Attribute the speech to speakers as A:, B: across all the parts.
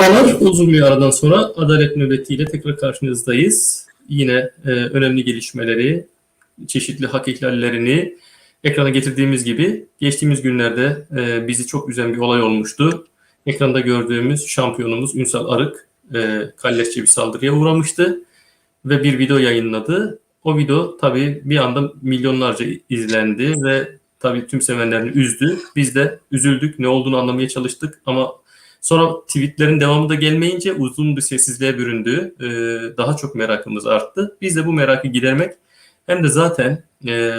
A: Merhabalar, uzun bir aradan sonra Adalet Nöbeti'yle tekrar karşınızdayız. Yine e, önemli gelişmeleri, çeşitli hak ihlallerini ekrana getirdiğimiz gibi geçtiğimiz günlerde e, bizi çok üzen bir olay olmuştu. Ekranda gördüğümüz şampiyonumuz Ünsal Arık e, kalleşçe bir saldırıya uğramıştı ve bir video yayınladı. O video tabii bir anda milyonlarca izlendi ve tabii tüm sevenlerini üzdü. Biz de üzüldük, ne olduğunu anlamaya çalıştık ama Sonra tweetlerin devamı da gelmeyince uzun bir sessizliğe büründü. Ee, daha çok merakımız arttı. Biz de bu merakı gidermek hem de zaten e,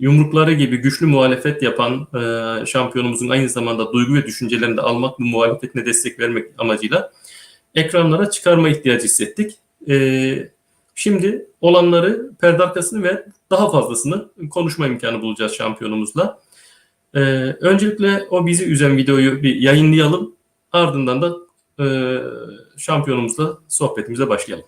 A: yumrukları gibi güçlü muhalefet yapan e, şampiyonumuzun aynı zamanda duygu ve düşüncelerini de almak, bu muhalefetine destek vermek amacıyla ekranlara çıkarma ihtiyacı hissettik. E, şimdi olanları perde arkasını ve daha fazlasını konuşma imkanı bulacağız şampiyonumuzla. E, öncelikle o bizi üzen videoyu bir yayınlayalım. Ardından da e, şampiyonumuzla sohbetimize başlayalım.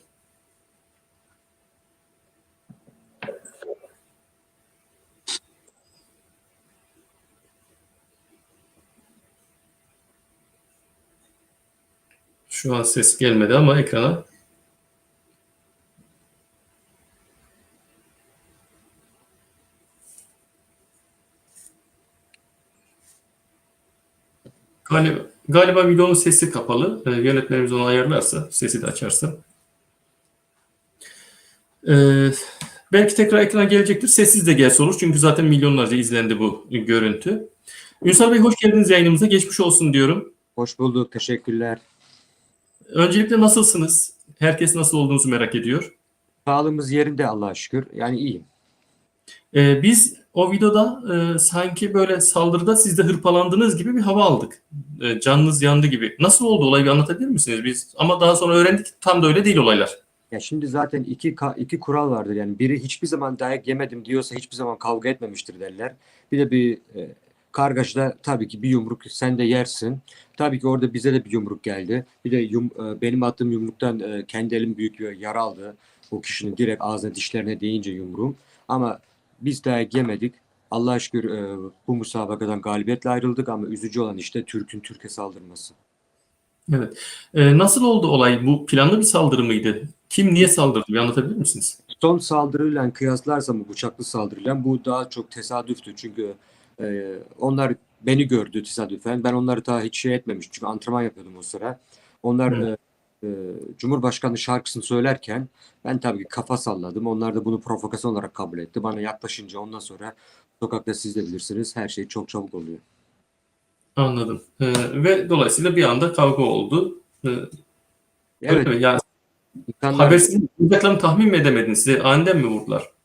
A: Şu an ses gelmedi ama ekrana. Galiba, galiba videonun sesi kapalı. Ee, yönetmenimiz onu ayarlarsa, sesi de açarsa. Ee, belki tekrar ekrana gelecektir. Sessiz de gelse olur. Çünkü zaten milyonlarca izlendi bu görüntü. Ünsal Bey hoş geldiniz yayınımıza. Geçmiş olsun diyorum.
B: Hoş bulduk. Teşekkürler.
A: Öncelikle nasılsınız? Herkes nasıl olduğunuzu merak ediyor.
B: Sağlığımız yerinde Allah'a şükür. Yani iyiyim.
A: Ee, biz o videoda e, sanki böyle saldırıda siz de hırpalandınız gibi bir hava aldık. E, canınız yandı gibi. Nasıl oldu olayı bir anlatabilir misiniz? Biz ama daha sonra öğrendik tam da öyle değil olaylar.
B: Ya şimdi zaten iki iki kural vardır. Yani biri hiçbir zaman dayak yemedim diyorsa hiçbir zaman kavga etmemiştir derler. Bir de bir e, kargaşada tabii ki bir yumruk sen de yersin. Tabii ki orada bize de bir yumruk geldi. Bir de yum, e, benim attığım yumruktan e, kendi elim büyük bir yara aldı. O kişinin direkt ağzına dişlerine değince yumruğum. Ama biz dayak yemedik. Allah'a şükür e, bu müsabakadan galibiyetle ayrıldık ama üzücü olan işte Türk'ün Türk'e saldırması.
A: Evet. E, nasıl oldu olay? Bu planlı bir saldırı mıydı? Kim niye saldırdı? Bir anlatabilir misiniz?
B: Son saldırıyla kıyaslarsam bu bıçaklı saldırıyla bu daha çok tesadüftü. Çünkü e, onlar beni gördü tesadüfen. Ben onları daha hiç şey etmemiş. Çünkü antrenman yapıyordum o sıra. Onlar e, e, Cumhurbaşkanı şarkısını söylerken ben tabii ki kafa salladım. Onlar da bunu provokasyon olarak kabul etti. Bana yaklaşınca ondan sonra sokakta siz de bilirsiniz her şey çok çabuk oluyor.
A: Anladım. E, ve dolayısıyla bir anda kavga oldu. E,
B: Evet,
A: öyle mi? Yani
B: insanlar
A: habersiz tahmin mi edemediniz? Size aniden mi vurdular?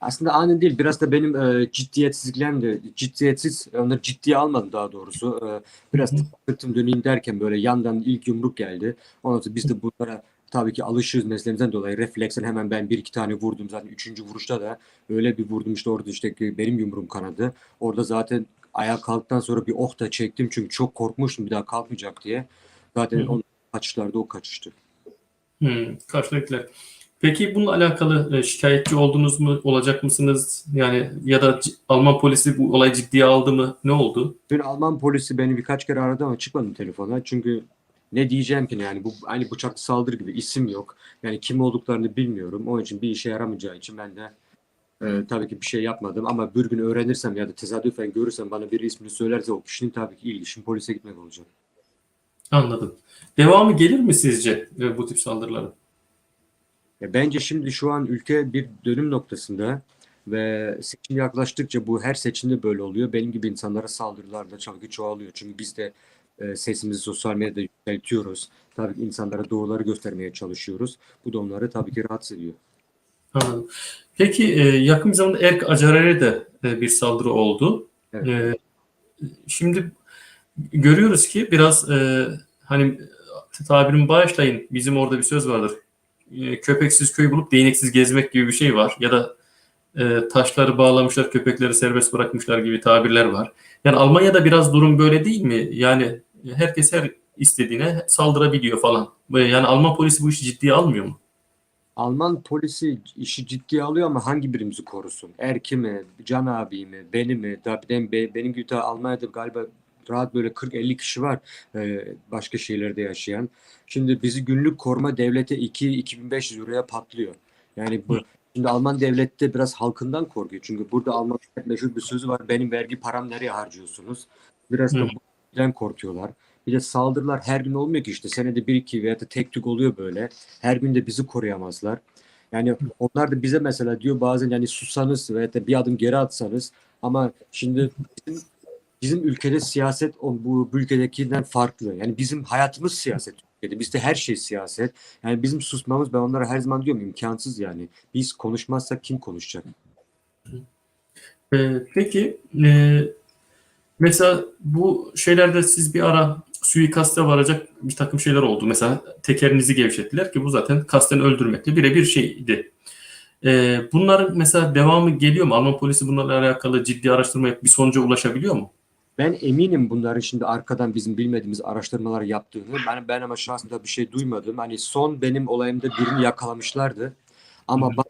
B: Aslında ani değil. Biraz da benim e, ciddiyetsizliklerim de ciddiyetsiz onları ciddiye almadım daha doğrusu. E, biraz
A: hı.
B: sırtım döneyim derken böyle yandan ilk yumruk geldi. Ondan sonra biz de bunlara tabii ki alışığız mesleğimizden dolayı refleksen hemen ben bir iki tane vurdum zaten üçüncü vuruşta da öyle bir vurdum işte orada işte benim yumruğum kanadı. Orada zaten ayağa kalktıktan sonra bir oh da çektim çünkü çok korkmuştum bir daha kalkmayacak diye. Zaten
A: hı.
B: onun kaçışlarda o kaçıştı.
A: Hmm, karşılıklı. Peki bununla alakalı e, şikayetçi oldunuz mu? Olacak mısınız? Yani ya da Alman polisi bu olayı ciddiye aldı mı? Ne oldu?
B: Dün Alman polisi beni birkaç kere aradı ama çıkmadım telefona. Çünkü ne diyeceğim ki yani bu aynı bıçaklı saldırı gibi isim yok. Yani kim olduklarını bilmiyorum. Onun için bir işe yaramayacağı için ben de e, tabii ki bir şey yapmadım. Ama bir gün öğrenirsem ya da tesadüfen görürsem bana biri ismini söylerse o kişinin tabii ki ilk işim polise gitmek olacak.
A: Anladım. Devamı gelir mi sizce e, bu tip saldırıların?
B: Ya bence şimdi şu an ülke bir dönüm noktasında ve seçim yaklaştıkça bu her seçimde böyle oluyor. Benim gibi insanlara saldırılar da ki çoğalıyor. Çünkü biz de e, sesimizi sosyal medyada yükseltiyoruz. Tabii ki insanlara doğruları göstermeye çalışıyoruz. Bu da onları tabii ki rahatsız ediyor.
A: Anladım. Peki e, yakın bir zamanda Erk Acarer'e de e, bir saldırı oldu.
B: Evet.
A: E, şimdi görüyoruz ki biraz e, hani tabirimi bağışlayın bizim orada bir söz vardır. E, köpeksiz köy bulup değneksiz gezmek gibi bir şey var. Ya da e, taşları bağlamışlar köpekleri serbest bırakmışlar gibi tabirler var. Yani Almanya'da biraz durum böyle değil mi? Yani herkes her istediğine saldırabiliyor falan. Yani Alman polisi bu işi ciddiye almıyor mu?
B: Alman polisi işi ciddiye alıyor ama hangi birimizi korusun? Erki mi, Can abi mi, beni mi? Tabii benim, benim gibi daha Almanya'da galiba rahat böyle 40-50 kişi var e, başka şehirlerde yaşayan. Şimdi bizi günlük koruma devlete 2-2500 euroya patlıyor. Yani bu Şimdi Alman devleti de biraz halkından korkuyor. Çünkü burada Alman meşhur bir sözü var. Benim vergi param nereye harcıyorsunuz? Biraz da bundan korkuyorlar. Bir de saldırılar her gün olmuyor ki işte. Senede bir iki veya da tek tük oluyor böyle. Her gün de bizi koruyamazlar. Yani onlar da bize mesela diyor bazen yani sussanız veya da bir adım geri atsanız ama şimdi bizim, bizim ülkede siyaset bu, bu ülkedekinden farklı. Yani bizim hayatımız siyaset ülkede. Bizde her şey siyaset. Yani bizim susmamız ben onlara her zaman diyorum imkansız yani. Biz konuşmazsak kim konuşacak?
A: Ee, peki e, mesela bu şeylerde siz bir ara suikaste varacak bir takım şeyler oldu. Mesela tekerinizi gevşettiler ki bu zaten kasten öldürmekle birebir şeydi. Ee, bunların mesela devamı geliyor mu? Alman polisi bunlarla alakalı ciddi araştırma yapıp bir sonuca ulaşabiliyor mu?
B: Ben eminim bunların şimdi arkadan bizim bilmediğimiz araştırmalar yaptığını. Ben, ben ama şahsen da bir şey duymadım. Hani son benim olayımda birini yakalamışlardı. Ama bana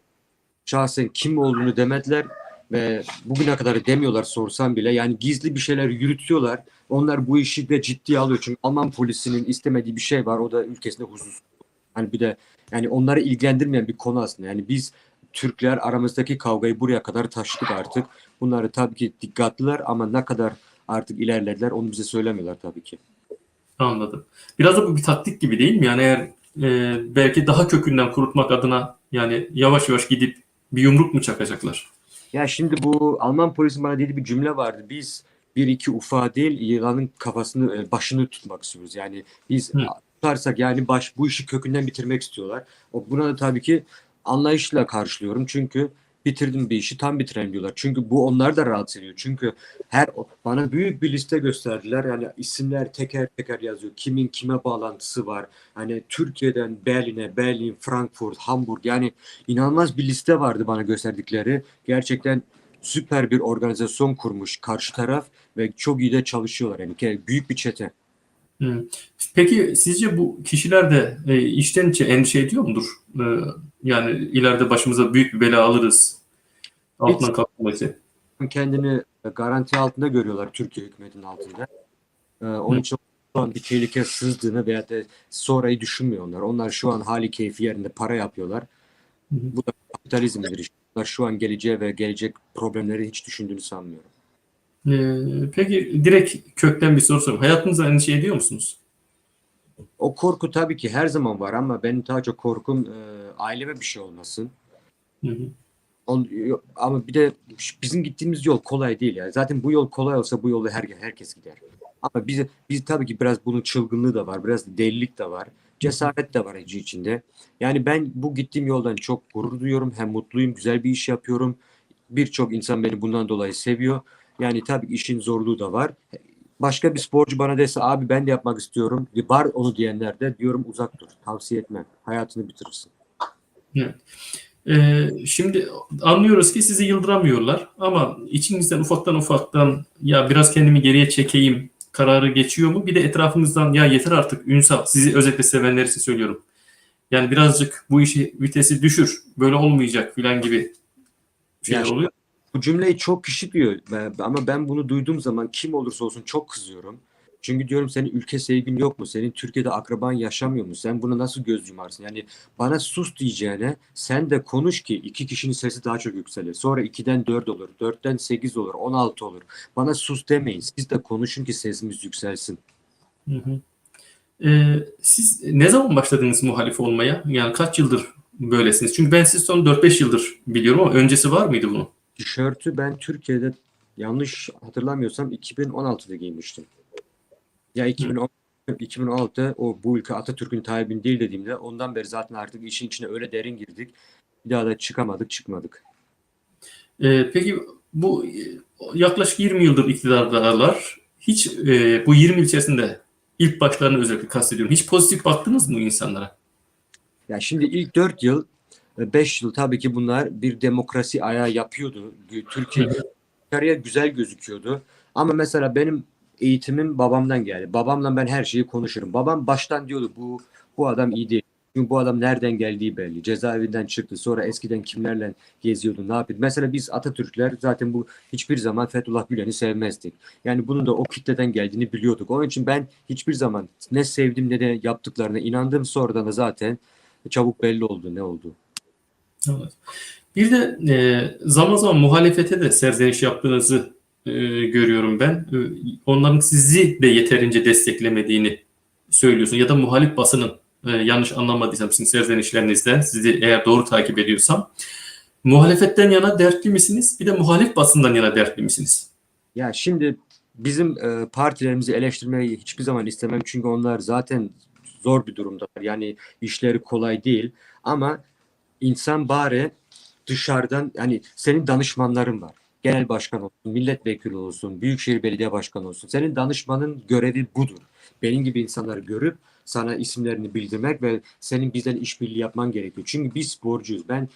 B: şahsen kim olduğunu demediler ve bugüne kadar demiyorlar sorsam bile. Yani gizli bir şeyler yürütüyorlar. Onlar bu işi de ciddiye alıyor. Çünkü Alman polisinin istemediği bir şey var. O da ülkesinde huzus. Hani bir de yani onları ilgilendirmeyen bir konu aslında. Yani biz Türkler aramızdaki kavgayı buraya kadar taşıdık artık. Bunları tabii ki dikkatliler ama ne kadar artık ilerlediler onu bize söylemiyorlar tabii ki.
A: Anladım. Biraz da bu bir taktik gibi değil mi? Yani eğer e, belki daha kökünden kurutmak adına yani yavaş yavaş gidip bir yumruk mu çakacaklar?
B: Ya şimdi bu Alman polisin bana dediği bir cümle vardı. Biz bir iki ufa değil yılanın kafasını e, başını tutmak istiyoruz. Yani biz
A: Hı.
B: tutarsak yani baş bu işi kökünden bitirmek istiyorlar. O buna da tabii ki anlayışla karşılıyorum. Çünkü bitirdim bir işi tam bitirelim diyorlar. Çünkü bu onları da rahatsız ediyor. Çünkü her bana büyük bir liste gösterdiler. Yani isimler teker teker yazıyor. Kimin kime bağlantısı var. Hani Türkiye'den Berlin'e, Berlin, Frankfurt, Hamburg yani inanılmaz bir liste vardı bana gösterdikleri. Gerçekten süper bir organizasyon kurmuş karşı taraf ve çok iyi de çalışıyorlar. Yani büyük bir çete.
A: Hı. Peki sizce bu kişiler de e, içten içe endişe ediyor mudur? E, yani ileride başımıza büyük bir bela alırız. Altından kalkmaması.
B: Kendini garanti altında görüyorlar Türkiye hükümetinin altında. Ee, onun
A: Hı.
B: için şu an bir tehlike sızdığını veya da sonrayı düşünmüyor onlar. Onlar şu an hali keyfi yerinde para yapıyorlar.
A: Hı.
B: Bu da kapitalizmdir işte. Onlar şu an geleceğe ve gelecek problemleri hiç düşündüğünü sanmıyorum.
A: E, peki direkt kökten bir soru sorayım. Hayatınızda endişe ediyor musunuz?
B: O korku tabii ki her zaman var ama benim daha çok korkum e, aileme bir şey olmasın.
A: Hı hı.
B: On, ama bir de bizim gittiğimiz yol kolay değil yani. Zaten bu yol kolay olsa bu yolda her, herkes gider. Ama bize biz tabii ki biraz bunun çılgınlığı da var, biraz delilik de var, cesaret de var acı içinde. Yani ben bu gittiğim yoldan çok gurur duyuyorum, hem mutluyum, güzel bir iş yapıyorum. Birçok insan beni bundan dolayı seviyor. Yani tabii işin zorluğu da var. Başka bir sporcu bana dese abi ben de yapmak istiyorum. Var onu diyenler de diyorum uzak dur. Tavsiye etmem. Hayatını bitirirsin.
A: Ee, şimdi anlıyoruz ki sizi yıldıramıyorlar ama içinizden ufaktan ufaktan ya biraz kendimi geriye çekeyim kararı geçiyor mu? Bir de etrafınızdan ya yeter artık Ünsal sizi özellikle sevenler için söylüyorum. Yani birazcık bu işi vitesi düşür böyle olmayacak filan gibi şeyler
B: Ya-
A: oluyor.
B: Bu cümleyi çok kişi diyor ama ben bunu duyduğum zaman kim olursa olsun çok kızıyorum. Çünkü diyorum senin ülke sevgin yok mu? Senin Türkiye'de akraban yaşamıyor mu? Sen buna nasıl göz yumarsın? Yani bana sus diyeceğine sen de konuş ki iki kişinin sesi daha çok yükselir. Sonra 2'den 4 olur, 4'ten 8 olur, 16 olur. Bana sus demeyin. Siz de konuşun ki sesimiz yükselsin.
A: Hı hı. Ee, siz ne zaman başladınız muhalif olmaya? Yani kaç yıldır böylesiniz? Çünkü ben sizi son 4-5 yıldır biliyorum ama öncesi var mıydı bunun?
B: Tişörtü ben Türkiye'de yanlış hatırlamıyorsam 2016'da giymiştim. Ya 2010 2016'da o bu ülke Atatürk'ün talibin değil dediğimde ondan beri zaten artık işin içine öyle derin girdik. Bir daha da çıkamadık çıkmadık.
A: Ee, peki bu e, yaklaşık 20 yıldır iktidardalar. Hiç e, bu 20 yıl içerisinde ilk başlarını özellikle kastediyorum. Hiç pozitif baktınız mı bu insanlara?
B: Ya şimdi ilk 4 yıl 5 yıl tabii ki bunlar bir demokrasi ayağı yapıyordu. Türkiye dışarıya güzel gözüküyordu. Ama mesela benim eğitimim babamdan geldi. Babamla ben her şeyi konuşurum. Babam baştan diyordu bu bu adam iyi değil. Çünkü bu adam nereden geldiği belli. Cezaevinden çıktı. Sonra eskiden kimlerle geziyordu, ne yapıyordu. Mesela biz Atatürkler zaten bu hiçbir zaman Fethullah Gülen'i sevmezdik. Yani bunun da o kitleden geldiğini biliyorduk. Onun için ben hiçbir zaman ne sevdim ne de yaptıklarına inandım. Sonradan da zaten çabuk belli oldu ne oldu.
A: Evet. Bir de e, zaman zaman muhalefete de serzeniş yaptığınızı e, görüyorum ben. E, onların sizi de yeterince desteklemediğini söylüyorsun ya da muhalif basının e, yanlış anlamadıysam sizin serzenişlerinizde sizi eğer doğru takip ediyorsam muhalefetten yana dertli misiniz? Bir de muhalif basından yana dertli misiniz?
B: Ya şimdi bizim partilerimizi eleştirmeyi hiçbir zaman istemem. Çünkü onlar zaten zor bir durumdalar. Yani işleri kolay değil. Ama insan bari dışarıdan yani senin danışmanların var. Genel başkan olsun, milletvekili olsun, büyükşehir belediye başkanı olsun. Senin danışmanın görevi budur. Benim gibi insanları görüp sana isimlerini bildirmek ve senin bizden işbirliği yapman gerekiyor. Çünkü biz sporcuyuz. Ben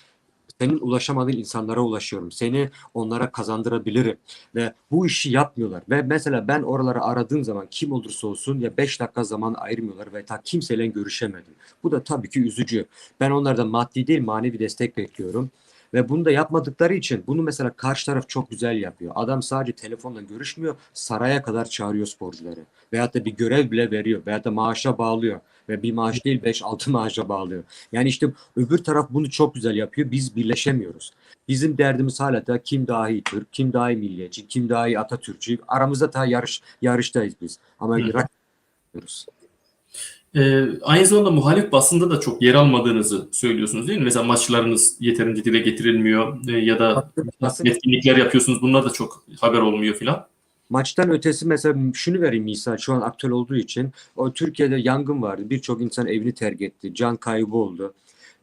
B: senin ulaşamadığın insanlara ulaşıyorum. Seni onlara kazandırabilirim. Ve bu işi yapmıyorlar. Ve mesela ben oraları aradığım zaman kim olursa olsun ya 5 dakika zaman ayırmıyorlar ve ta kimseyle görüşemedim. Bu da tabii ki üzücü. Ben onlardan maddi değil manevi destek bekliyorum. Ve bunu da yapmadıkları için bunu mesela karşı taraf çok güzel yapıyor. Adam sadece telefonla görüşmüyor, saraya kadar çağırıyor sporcuları. Veyahut da bir görev bile veriyor. Veyahut da maaşa bağlıyor. Ve bir maaş değil 5-6 maaşa bağlıyor. Yani işte öbür taraf bunu çok güzel yapıyor. Biz birleşemiyoruz. Bizim derdimiz hala da kim daha iyi Türk, kim daha iyi milliyetçi, kim daha iyi Atatürkçü. Aramızda daha yarış yarıştayız biz. Ama rakip yapıyoruz.
A: E, aynı zamanda muhalif basında da çok yer almadığınızı söylüyorsunuz değil mi? Mesela maçlarınız yeterince dile getirilmiyor e, ya da etkinlikler yapıyorsunuz. Bunlar da çok haber olmuyor filan.
B: Maçtan ötesi mesela şunu vereyim misal şu an aktüel olduğu için o Türkiye'de yangın vardı. Birçok insan evini terk etti. Can kaybı oldu.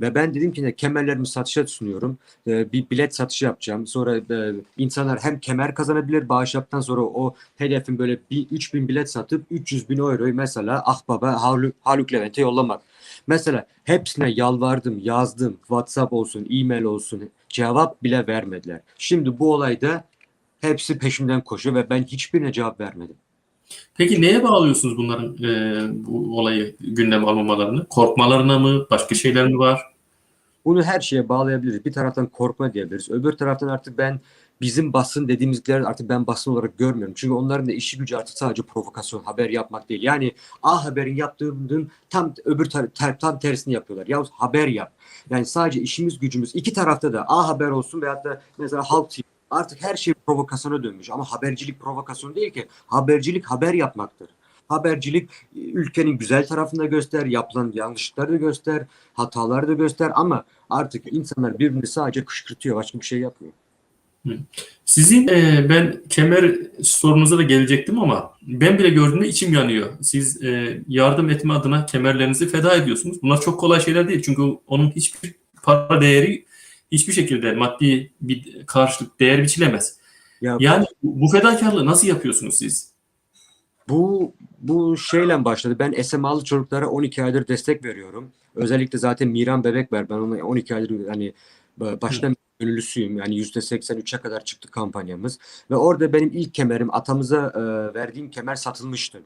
B: Ve ben dedim ki kemerlerimi satışa sunuyorum. Ee, bir bilet satışı yapacağım. Sonra e, insanlar hem kemer kazanabilir bağış yaptıktan sonra o hedefin böyle bir 3000 bilet satıp 300 bin euroyu mesela Ahbaba Haluk, Haluk Levent'e yollamak. Mesela hepsine yalvardım, yazdım. WhatsApp olsun, e-mail olsun. Cevap bile vermediler. Şimdi bu olayda hepsi peşimden koşuyor ve ben hiçbirine cevap vermedim.
A: Peki neye bağlıyorsunuz bunların e, bu olayı gündeme almamalarını? Korkmalarına mı? Başka şeyler mi var?
B: Bunu her şeye bağlayabiliriz. Bir taraftan korkma diyebiliriz. Öbür taraftan artık ben bizim basın dediğimizleri artık ben basın olarak görmüyorum. Çünkü onların da işi gücü artık sadece provokasyon, haber yapmak değil. Yani A Haber'in yaptığının tam öbür tar- tam tersini yapıyorlar. Ya haber yap. Yani sadece işimiz gücümüz iki tarafta da A Haber olsun veyahut da mesela Halk TV artık her şey provokasyona dönmüş. Ama habercilik provokasyon değil ki. Habercilik haber yapmaktır. Habercilik e, ülkenin güzel tarafını da göster, yapılan yanlışlıkları da göster, hataları da göster ama artık insanlar birbirini sadece kışkırtıyor, başka bir şey yapmıyor.
A: Sizin e, ben kemer sorunuza da gelecektim ama ben bile gördüğümde içim yanıyor. Siz e, yardım etme adına kemerlerinizi feda ediyorsunuz. Bunlar çok kolay şeyler değil. Çünkü onun hiçbir para değeri hiçbir şekilde maddi bir karşılık değer biçilemez.
B: Ya
A: Yani bu bu fedakarlığı nasıl yapıyorsunuz siz?
B: bu bu şeyle başladı. Ben SMA'lı çocuklara 12 aydır destek veriyorum. Özellikle zaten Miran Bebek var. Ben ona 12 aydır hani baştan gönüllüsüyüm. Yani %83'e kadar çıktı kampanyamız. Ve orada benim ilk kemerim atamıza e, verdiğim kemer satılmıştı.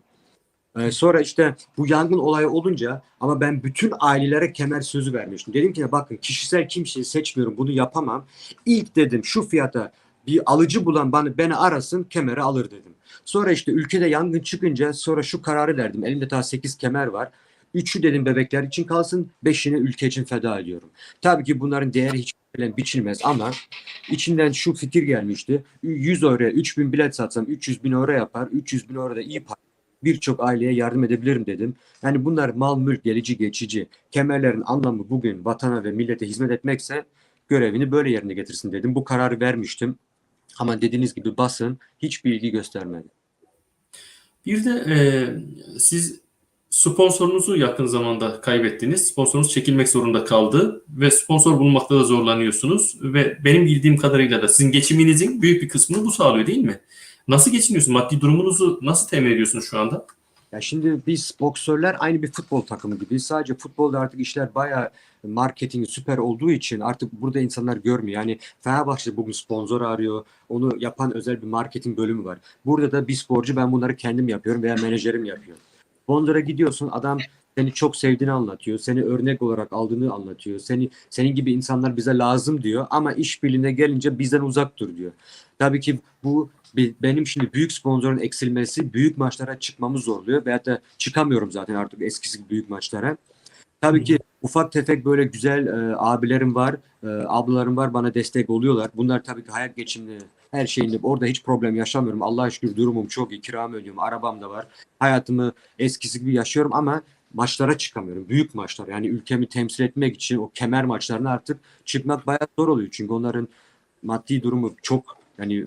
B: E, sonra işte bu yangın olayı olunca ama ben bütün ailelere kemer sözü vermiştim. Dedim ki bakın kişisel kimseyi seçmiyorum bunu yapamam. İlk dedim şu fiyata bir alıcı bulan bana beni arasın kemeri alır dedim. Sonra işte ülkede yangın çıkınca sonra şu kararı verdim. Elimde daha 8 kemer var. Üçü dedim bebekler için kalsın. Beşini ülke için feda ediyorum. Tabii ki bunların değeri hiç biçilmez ama içinden şu fikir gelmişti. 100 euroya 3000 bilet satsam 300 bin euro yapar. 300 bin euro da iyi para. Birçok aileye yardım edebilirim dedim. Yani bunlar mal mülk gelici geçici. Kemerlerin anlamı bugün vatana ve millete hizmet etmekse görevini böyle yerine getirsin dedim. Bu kararı vermiştim. Ama dediğiniz gibi basın hiçbir ilgi göstermedi.
A: Bir de e, siz sponsorunuzu yakın zamanda kaybettiniz. Sponsorunuz çekilmek zorunda kaldı ve sponsor bulmakta da zorlanıyorsunuz ve benim bildiğim kadarıyla da sizin geçiminizin büyük bir kısmını bu sağlıyor değil mi? Nasıl geçiniyorsunuz? Maddi durumunuzu nasıl temin ediyorsunuz şu anda?
B: Ya şimdi biz boksörler aynı bir futbol takımı gibi. Sadece futbolda artık işler bayağı marketing süper olduğu için artık burada insanlar görmüyor. Yani Fenerbahçe bugün sponsor arıyor. Onu yapan özel bir marketing bölümü var. Burada da bir sporcu ben bunları kendim yapıyorum veya menajerim yapıyor. Bondur'a gidiyorsun adam seni çok sevdiğini anlatıyor. Seni örnek olarak aldığını anlatıyor. Seni senin gibi insanlar bize lazım diyor ama iş birliğine gelince bizden uzak dur diyor. Tabii ki bu benim şimdi büyük sponsorun eksilmesi büyük maçlara çıkmamı zorluyor. Veyahut da çıkamıyorum zaten artık eskisi gibi büyük maçlara. Tabii ki ufak tefek böyle güzel e, abilerim var, e, ablalarım var bana destek oluyorlar. Bunlar tabii ki hayat geçimini, her şeyini orada hiç problem yaşamıyorum. Allah'a şükür durumum çok iyi, kiramı ödüyorum, arabam da var. Hayatımı eskisi gibi yaşıyorum ama maçlara çıkamıyorum. Büyük maçlar yani ülkemi temsil etmek için o kemer maçlarına artık çıkmak bayağı zor oluyor. Çünkü onların maddi durumu çok yani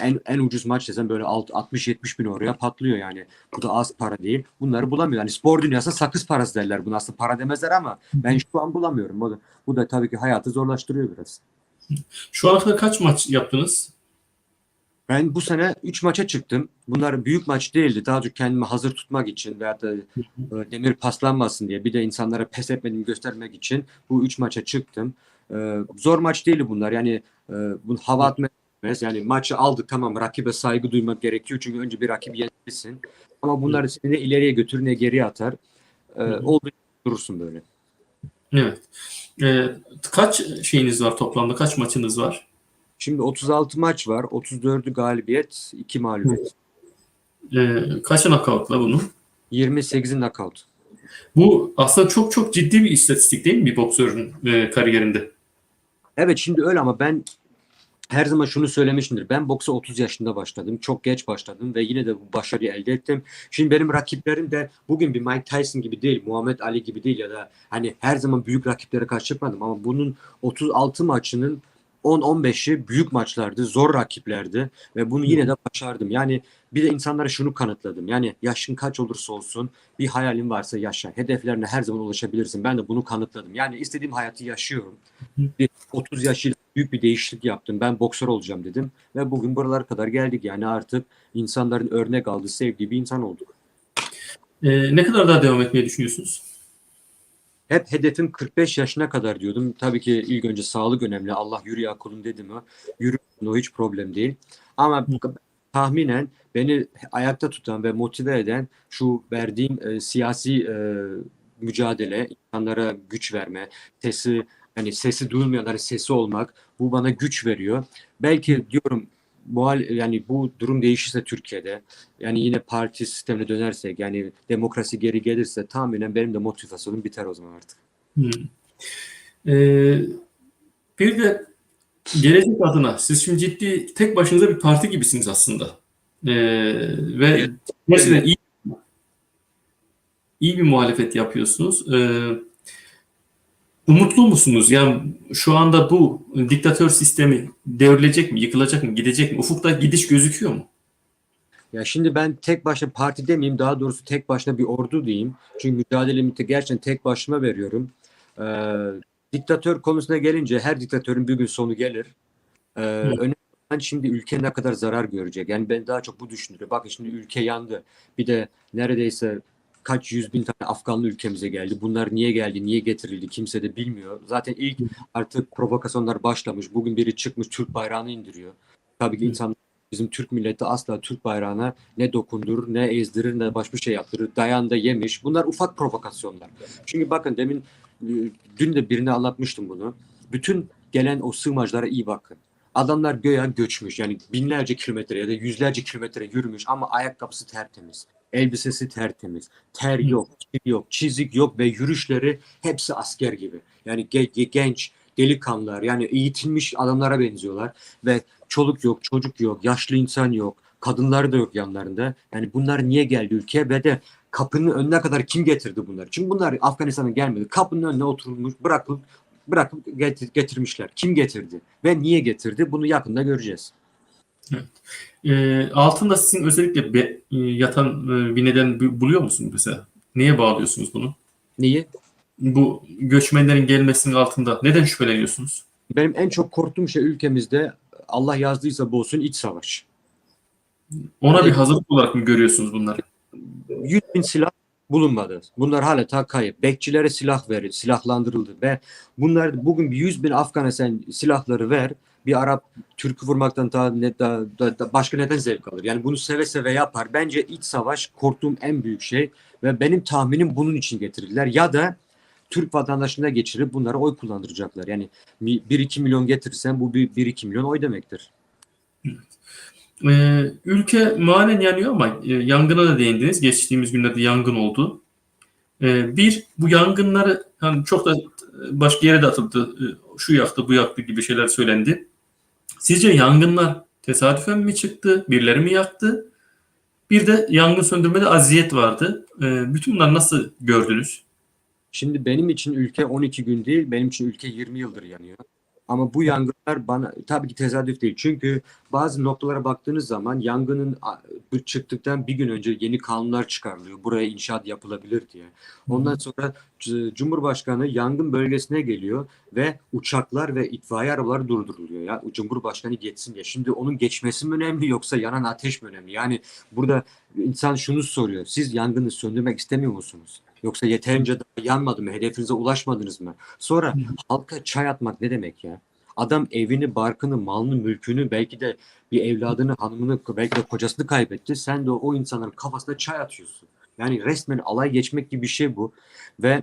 B: en, en ucuz maç desem böyle alt- 60-70 bin oraya patlıyor yani. Bu da az para değil. Bunları bulamıyor. Yani spor dünyasında sakız parası derler. Bunu aslında para demezler ama ben şu an bulamıyorum. Bu da, bu da tabii ki hayatı zorlaştırıyor biraz.
A: Şu ana kadar kaç maç yaptınız?
B: Ben bu sene 3 maça çıktım. Bunlar büyük maç değildi. Daha çok kendimi hazır tutmak için veyahut da e, demir paslanmasın diye bir de insanlara pes etmediğimi göstermek için bu 3 maça çıktım. E, zor maç değildi bunlar. Yani e, bunu hava atmak etmez. Yani maçı aldık tamam rakibe saygı duymak gerekiyor. Çünkü önce bir rakibi yenilsin. Ama bunlar seni ne ileriye götürür ne geriye atar. E,
A: hı.
B: olduğu durursun böyle.
A: Evet. Ee, kaç şeyiniz var toplamda? Kaç maçınız var?
B: Şimdi 36 maç var. 34'ü galibiyet, 2 mağlubiyet.
A: Ee, kaç knockout'la bunu?
B: 28'i knockout.
A: Bu aslında çok çok ciddi bir istatistik değil mi bir boksörün e, kariyerinde?
B: Evet şimdi öyle ama ben her zaman şunu söylemişimdir. Ben boksa 30 yaşında başladım. Çok geç başladım ve yine de bu başarıyı elde ettim. Şimdi benim rakiplerim de bugün bir Mike Tyson gibi değil, Muhammed Ali gibi değil ya da hani her zaman büyük rakiplere karşı çıkmadım ama bunun 36 maçının 10-15'i büyük maçlardı, zor rakiplerdi ve bunu yine de başardım. Yani bir de insanlara şunu kanıtladım. Yani yaşın kaç olursa olsun bir hayalin varsa yaşa. Hedeflerine her zaman ulaşabilirsin. Ben de bunu kanıtladım. Yani istediğim hayatı yaşıyorum. Bir 30 yaşıyla büyük bir değişiklik yaptım. Ben boksör olacağım dedim ve bugün buralara kadar geldik. Yani artık insanların örnek aldığı, sevdiği bir insan olduk.
A: Ee, ne kadar daha devam etmeyi düşünüyorsunuz?
B: Hep hedefim 45 yaşına kadar diyordum. Tabii ki ilk önce sağlık önemli. Allah yürü ya kulum dedi mi? Yürü o hiç problem değil. Ama tahminen beni ayakta tutan ve motive eden şu verdiğim e, siyasi e, mücadele, insanlara güç verme, sesi hani sesi duyulmayanların sesi olmak bu bana güç veriyor. Belki diyorum muhal yani bu durum değişirse Türkiye'de yani yine parti sistemine dönersek yani demokrasi geri gelirse tahminen benim de motivasyonum biter o zaman artık.
A: Hmm. Ee, bir de gelecek adına siz şimdi ciddi tek başınıza bir parti gibisiniz aslında. Ee, ve gerçekten iyi iyi bir muhalefet yapıyorsunuz. Ee, umutlu musunuz? Yani şu anda bu diktatör sistemi devrilecek mi, yıkılacak mı, gidecek mi? Ufukta gidiş gözüküyor mu?
B: Ya şimdi ben tek başına parti demeyeyim daha doğrusu tek başına bir ordu diyeyim. Çünkü mücadelemi de gerçekten tek başıma veriyorum. Ee, diktatör konusuna gelince her diktatörün bir gün sonu gelir. Ee, önemli olan şimdi ülke ne kadar zarar görecek. Yani ben daha çok bu düşünüyorum. Bakın şimdi ülke yandı. Bir de neredeyse kaç yüz bin tane Afganlı ülkemize geldi. Bunlar niye geldi, niye getirildi kimse de bilmiyor. Zaten ilk artık provokasyonlar başlamış. Bugün biri çıkmış Türk bayrağını indiriyor. Tabii ki insan bizim Türk milleti asla Türk bayrağına ne dokundurur, ne ezdirir, ne başka bir şey yaptırır. Dayan da yemiş. Bunlar ufak provokasyonlar. Çünkü bakın demin e, dün de birine anlatmıştım bunu. Bütün gelen o sığınmacılara iyi bakın. Adamlar göğe göçmüş. Yani binlerce kilometre ya da yüzlerce kilometre yürümüş ama ayakkabısı tertemiz. Elbisesi tertemiz. Ter yok, kir yok, çizik yok ve yürüyüşleri hepsi asker gibi. Yani ge- genç, delikanlılar yani eğitilmiş adamlara benziyorlar ve çoluk yok, çocuk yok, yaşlı insan yok, kadınlar da yok yanlarında. Yani bunlar niye geldi ülkeye ve de kapının önüne kadar kim getirdi bunları? Çünkü bunlar Afganistan'a gelmedi. Kapının önüne oturulmuş, bırakıp bırakıp getir- getirmişler. Kim getirdi ve niye getirdi? Bunu yakında göreceğiz.
A: Ee, altında sizin özellikle be- e, yatan e, bir neden bu- buluyor musunuz mesela? Neye bağlıyorsunuz bunu?
B: Niye?
A: Bu göçmenlerin gelmesinin altında neden şüpheleniyorsunuz?
B: Benim en çok korktuğum şey ülkemizde Allah yazdıysa bu olsun iç savaş.
A: Ona bir hazırlık olarak mı görüyorsunuz bunları?
B: 100 bin silah bulunmadı. Bunlar hala ta kayıp. Bekçilere silah verildi, silahlandırıldı ve bunlar bugün bir 100 bin Afganistan silahları ver. Bir Arap Türk'ü vurmaktan daha ne daha, daha- daha başka neden zevk alır? Yani bunu seve seve yapar. Bence iç savaş korktuğum en büyük şey ve benim tahminim bunun için getirirler ya da Türk vatandaşına geçirip bunlara oy kullandıracaklar. Yani 1-2 milyon getirirsen bu 1-2 milyon oy demektir.
A: Ee, ülke manen yanıyor ama e, yangına da değindiniz. Geçtiğimiz günlerde yangın oldu. Ee, bir, bu yangınları hani çok da başka yere de atıldı. Ee, Şu yaktı, bu yaktı gibi şeyler söylendi. Sizce yangınlar tesadüfen mi çıktı? Birileri mi yaktı? Bir de yangın söndürmede aziyet vardı. Ee, bütün bunları nasıl gördünüz?
B: Şimdi benim için ülke 12 gün değil, benim için ülke 20 yıldır yanıyor. Ama bu yangınlar bana tabii ki tesadüf değil. Çünkü bazı noktalara baktığınız zaman yangının çıktıktan bir gün önce yeni kanunlar çıkarılıyor. Buraya inşaat yapılabilir diye. Ondan sonra Cumhurbaşkanı yangın bölgesine geliyor ve uçaklar ve itfaiye arabaları durduruluyor. Ya Cumhurbaşkanı geçsin diye. Şimdi onun geçmesi mi önemli yoksa yanan ateş mi önemli? Yani burada insan şunu soruyor. Siz yangını söndürmek istemiyor musunuz? Yoksa yeterince daha yanmadı mı? Hedefinize ulaşmadınız mı? Sonra halka çay atmak ne demek ya? Adam evini, barkını, malını, mülkünü, belki de bir evladını, hanımını, belki de kocasını kaybetti. Sen de o insanların kafasına çay atıyorsun. Yani resmen alay geçmek gibi bir şey bu. Ve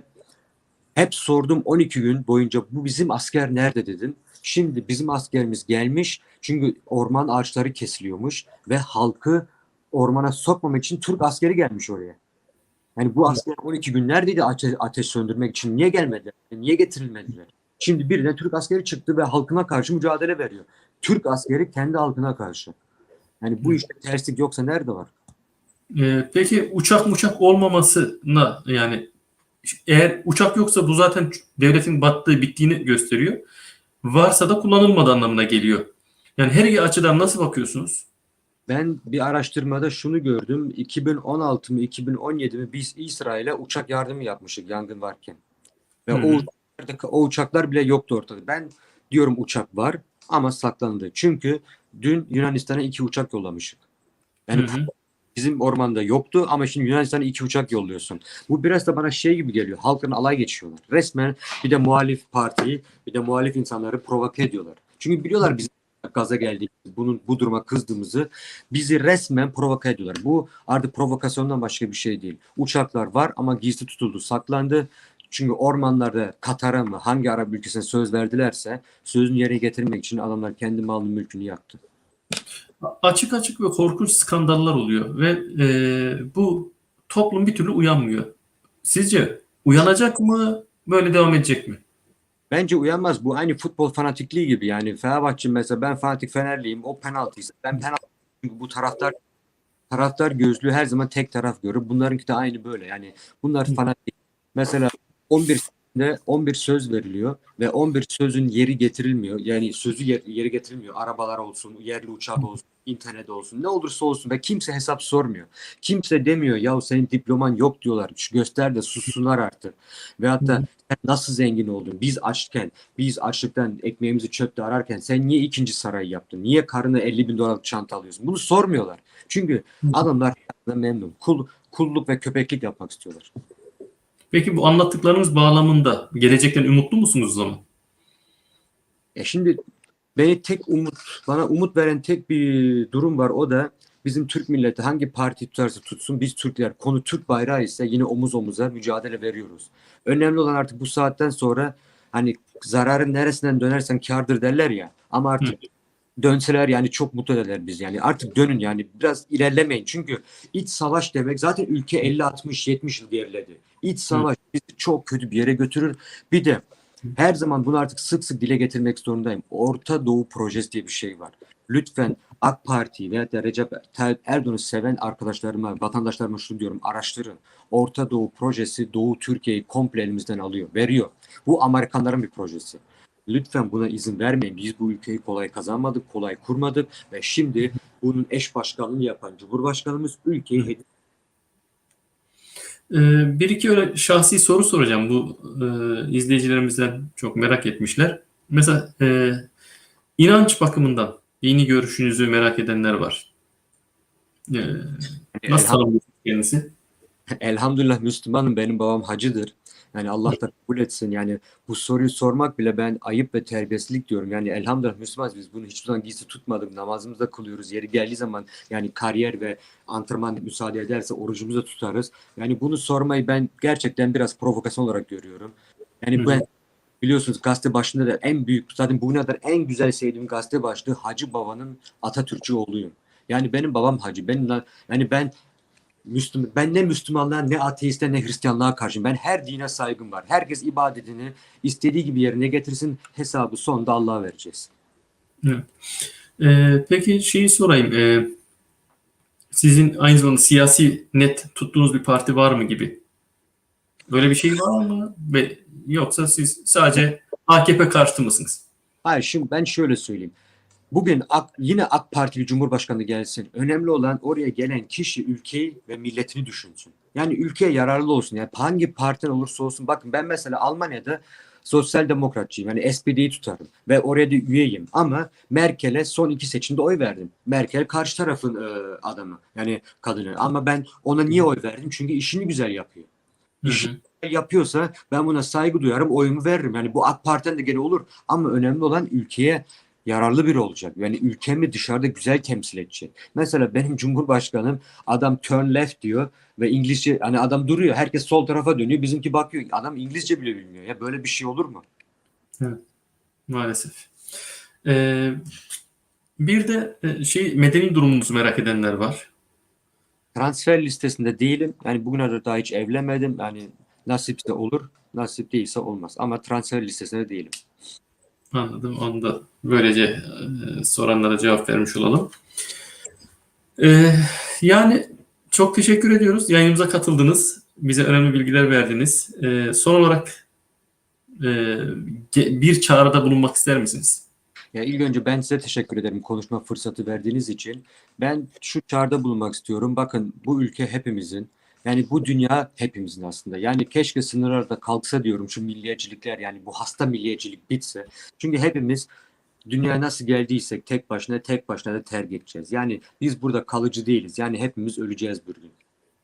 B: hep sordum 12 gün boyunca bu bizim asker nerede dedim. Şimdi bizim askerimiz gelmiş çünkü orman ağaçları kesiliyormuş ve halkı ormana sokmamak için Türk askeri gelmiş oraya. Yani bu asker 12 gün neredeydi ateş, söndürmek için? Niye gelmediler? Niye getirilmediler? Şimdi birden Türk askeri çıktı ve halkına karşı mücadele veriyor. Türk askeri kendi halkına karşı. Yani bu işte terslik yoksa nerede var?
A: Ee, peki uçak uçak olmamasına yani eğer uçak yoksa bu zaten devletin battığı, bittiğini gösteriyor. Varsa da kullanılmadı anlamına geliyor. Yani her iki açıdan nasıl bakıyorsunuz?
B: Ben bir araştırmada şunu gördüm. 2016 mı 2017 mi biz İsrail'e uçak yardımı yapmıştık yangın varken. Ve
A: Hı
B: o, uçaklarda- o uçaklar bile yoktu ortada. Ben diyorum uçak var ama saklandı. Çünkü dün Yunanistan'a iki uçak yollamıştık. Yani
A: Hı hı.
B: bizim ormanda yoktu ama şimdi Yunanistan'a iki uçak yolluyorsun. Bu biraz da bana şey gibi geliyor. Halkın alay geçiyorlar. Resmen bir de muhalif partiyi bir de muhalif insanları provoke ediyorlar. Çünkü biliyorlar biz gaza geldik. Bunun bu duruma kızdığımızı bizi resmen provoke ediyorlar. Bu artık provokasyondan başka bir şey değil. Uçaklar var ama gizli tutuldu, saklandı. Çünkü ormanlarda Katar'a mı hangi Arap ülkesine söz verdilerse sözünü yerine getirmek için adamlar kendi malını mülkünü yaktı.
A: Açık açık ve korkunç skandallar oluyor ve e, bu toplum bir türlü uyanmıyor. Sizce uyanacak mı, böyle devam edecek mi?
B: Bence uyanmaz. Bu aynı futbol fanatikliği gibi. Yani Fenerbahçe mesela ben fanatik Fenerliyim. O penaltıysa ben penaltı çünkü bu taraftar taraftar gözlüğü her zaman tek taraf görür. Bunlarınki de aynı böyle. Yani bunlar fanatik. Mesela 11 de 11 söz veriliyor ve 11 sözün yeri getirilmiyor. Yani sözü yer- yeri getirilmiyor. Arabalar olsun, yerli uçak olsun, internet olsun, ne olursa olsun ve kimse hesap sormuyor. Kimse demiyor ya senin diploman yok diyorlar. Şu göster de sussunlar artık. Ve hatta sen nasıl zengin oldun? Biz açken, biz açlıktan ekmeğimizi çöpte ararken sen niye ikinci sarayı yaptın? Niye karına 50 bin dolarlık çanta alıyorsun? Bunu sormuyorlar. Çünkü adamlar memnun. Kul, kulluk ve köpeklik yapmak istiyorlar.
A: Peki bu anlattıklarımız bağlamında gelecekten umutlu musunuz o zaman?
B: E şimdi beni tek umut, bana umut veren tek bir durum var. O da bizim Türk milleti hangi parti tutarsa tutsun biz Türkler konu Türk bayrağı ise yine omuz omuza mücadele veriyoruz. Önemli olan artık bu saatten sonra hani zararın neresinden dönersen kârdır derler ya. Ama artık dönseler yani çok mutlu ederler biz yani. Artık dönün yani biraz ilerlemeyin. Çünkü iç savaş demek zaten ülke 50 60 70 yıl geriledi. İç savaş bizi çok kötü bir yere götürür. Bir de her zaman bunu artık sık sık dile getirmek zorundayım. Orta Doğu projesi diye bir şey var. Lütfen AK Parti veya da Recep Tayyip Erdoğan'ı seven arkadaşlarıma, vatandaşlarıma şunu diyorum araştırın. Orta Doğu projesi Doğu Türkiye'yi komple elimizden alıyor, veriyor. Bu Amerikanların bir projesi. Lütfen buna izin vermeyin. Biz bu ülkeyi kolay kazanmadık, kolay kurmadık ve şimdi bunun eş başkanlığını yapan Cumhurbaşkanımız ülkeyi hedef
A: Ee, bir iki öyle şahsi soru soracağım. Bu e, izleyicilerimizden çok merak etmişler. Mesela e, inanç bakımından dini görüşünüzü merak edenler var. E, nasıl tanımlıyorsunuz kendisi?
B: Elhamdülillah Müslümanım. Benim babam hacıdır. Yani Allah da kabul etsin. Yani bu soruyu sormak bile ben ayıp ve terbiyesizlik diyorum. Yani elhamdülillah Müslümanız biz bunu hiçbir zaman gizli tutmadık. Namazımızı da kılıyoruz. Yeri geldiği zaman yani kariyer ve antrenman müsaade ederse orucumuzu da tutarız. Yani bunu sormayı ben gerçekten biraz provokasyon olarak görüyorum. Yani ben biliyorsunuz gazete başında da en büyük zaten bugüne kadar en güzel sevdiğim gazete başlığı Hacı Baba'nın Atatürkçü oğluyum. Yani benim babam hacı. Benim yani ben Müslüman, ben ne Müslümanlığa ne ateiste ne Hristiyanlığa karşıyım. Ben her dine saygım var. Herkes ibadetini istediği gibi yerine getirsin. Hesabı sonunda Allah'a vereceğiz.
A: Ee, peki şeyi sorayım. Ee, sizin aynı zamanda siyasi net tuttuğunuz bir parti var mı gibi? Böyle bir şey var mı? Ve yoksa siz sadece AKP karşıtı mısınız?
B: Hayır şimdi ben şöyle söyleyeyim. Bugün AK- yine AK Partili Cumhurbaşkanı gelsin. Önemli olan oraya gelen kişi ülkeyi ve milletini düşünsün. Yani ülkeye yararlı olsun. Yani hangi partiden olursa olsun. Bakın ben mesela Almanya'da sosyal demokratçıyım. Yani SPD'yi tutarım. Ve oraya da üyeyim. Ama Merkel'e son iki seçimde oy verdim. Merkel karşı tarafın e, adamı. Yani kadını. Ama ben ona niye oy verdim? Çünkü işini güzel yapıyor.
A: Hı
B: İşi
A: hı.
B: yapıyorsa ben buna saygı duyarım, oyumu veririm. Yani bu AK Parti'den de gene olur. Ama önemli olan ülkeye yararlı biri olacak. Yani ülkemi dışarıda güzel temsil edecek. Mesela benim Cumhurbaşkanım adam turn left diyor ve İngilizce hani adam duruyor. Herkes sol tarafa dönüyor. Bizimki bakıyor. Adam İngilizce bile bilmiyor. Ya böyle bir şey olur mu?
A: Maalesef. Ee, bir de e, şey medeni durumunuzu merak edenler var.
B: Transfer listesinde değilim. Yani bugüne kadar daha hiç evlenmedim. Yani nasipse olur, nasip değilse olmaz. Ama transfer listesinde değilim.
A: Anladım. Onu da böylece e, soranlara cevap vermiş olalım. Ee, yani çok teşekkür ediyoruz. Yayınımıza katıldınız. Bize önemli bilgiler verdiniz. Ee, son olarak e, bir çağrıda bulunmak ister misiniz?
B: Ya ilk önce ben size teşekkür ederim konuşma fırsatı verdiğiniz için. Ben şu çağrıda bulunmak istiyorum. Bakın bu ülke hepimizin. Yani bu dünya hepimizin aslında. Yani keşke sınırlarda kalksa diyorum şu milliyetçilikler yani bu hasta milliyetçilik bitse. Çünkü hepimiz dünyaya nasıl geldiysek tek başına tek başına da terk edeceğiz. Yani biz burada kalıcı değiliz. Yani hepimiz öleceğiz bir gün.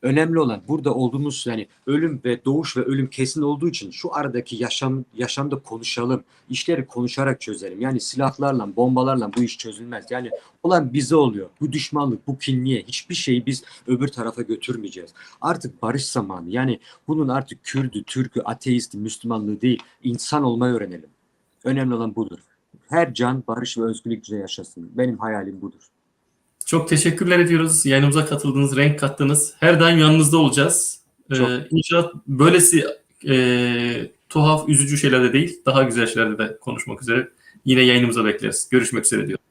B: Önemli olan burada olduğumuz yani ölüm ve doğuş ve ölüm kesin olduğu için şu aradaki yaşam yaşamda konuşalım işleri konuşarak çözelim. Yani silahlarla, bombalarla bu iş çözülmez. Yani olan bize oluyor. Bu düşmanlık, bu kinliye hiçbir şeyi biz öbür tarafa götürmeyeceğiz. Artık barış zamanı. Yani bunun artık Kürdü, Türk'ü, ateisti, Müslümanlığı değil, insan olmayı öğrenelim. Önemli olan budur. Her can barış ve özgürlük içinde yaşasın. Benim hayalim budur.
A: Çok teşekkürler ediyoruz. Yayınımıza katıldınız, renk kattınız. Her daim yanınızda olacağız. Ee,
B: Çok.
A: inşallah böylesi e, tuhaf, üzücü şeylerde değil, daha güzel şeylerde de konuşmak üzere. Yine yayınımıza bekleriz. Görüşmek üzere diyorum.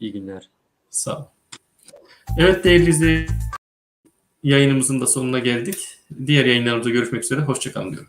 B: İyi günler.
A: Sağ olun. Evet değerli izleyiciler, yayınımızın da sonuna geldik. Diğer yayınlarımızda görüşmek üzere. Hoşçakalın diyorum.